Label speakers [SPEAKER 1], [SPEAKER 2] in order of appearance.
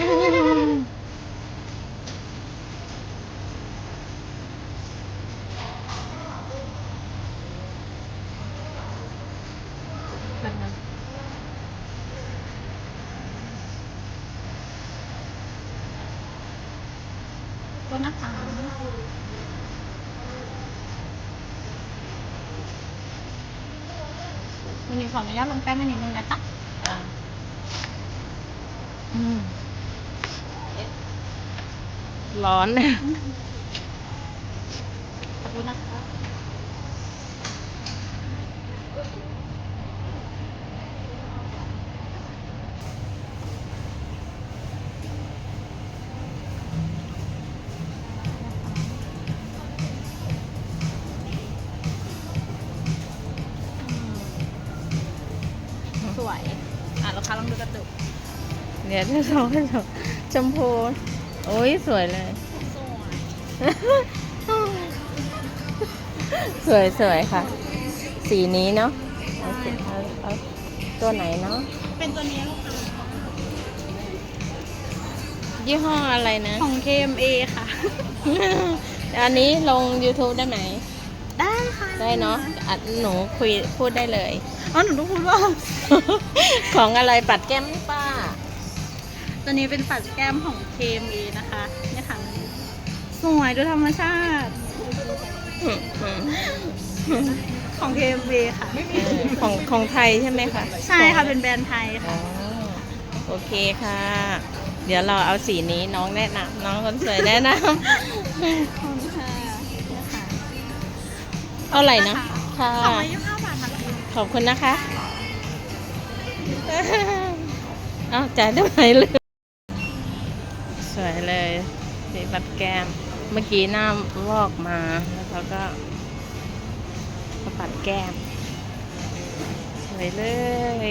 [SPEAKER 1] có nắp tàu mình nhìn phòng này lắm ông cái mình nhìn mình
[SPEAKER 2] đã tắt
[SPEAKER 1] à. ừ.
[SPEAKER 2] ร้อนนะ
[SPEAKER 1] ขอบคุณนะคะสวย อะลูกค้าลองดูกระตุก
[SPEAKER 2] เดี๋ยวจะสองจะสองชมพู โอ้ยสวยเลย
[SPEAKER 1] สวย
[SPEAKER 2] สวยสวยค่ะ สีนี้เนาะเอาสีเอาเอาตัวไหนเนาะ
[SPEAKER 1] เป็นตัวนี้ลูกค้า
[SPEAKER 2] ยี่ห้ออะไรนะ
[SPEAKER 1] ของ KMA ค่ะ
[SPEAKER 2] อันนี้ลง YouTube ได้ไหม
[SPEAKER 1] ได้ค่ะ
[SPEAKER 2] ได้เนาะอัดหนูคุยพูดได้เลย
[SPEAKER 1] อ๋อหนูต้องพูดว่า
[SPEAKER 2] ของอะไรปัดแก้มป้า
[SPEAKER 1] ตัวนี้เป็นปัดแก้มของ KMA นะคะเนี่ยค่ะสวยดูธรรมชาติของ KMA ค่ะ
[SPEAKER 2] เออของของไทยใช่ไหมคะ
[SPEAKER 1] ใช่ค่ะเป็นแบรนด์ไทย
[SPEAKER 2] อ๋
[SPEAKER 1] ค่ะ
[SPEAKER 2] อโอเคค่ะ เดี๋ยวเราเอาสีนี้น้องแนะนำน้องคนสวยแนะน
[SPEAKER 1] ขอบคุณค่ะเนี่ยค่ะำ
[SPEAKER 2] เอาไหร่นะค่ะ
[SPEAKER 1] สองร้อยยี่สิบห้าบาทค่ะ
[SPEAKER 2] ขอบคุณนะคะเอาจ่ายได้ไหมเลย สวยเลยสีบัดแก้ม เมื่อกี้หน้าลอกมาแล้วเขาก็มาปัดแก้ม สวยเลย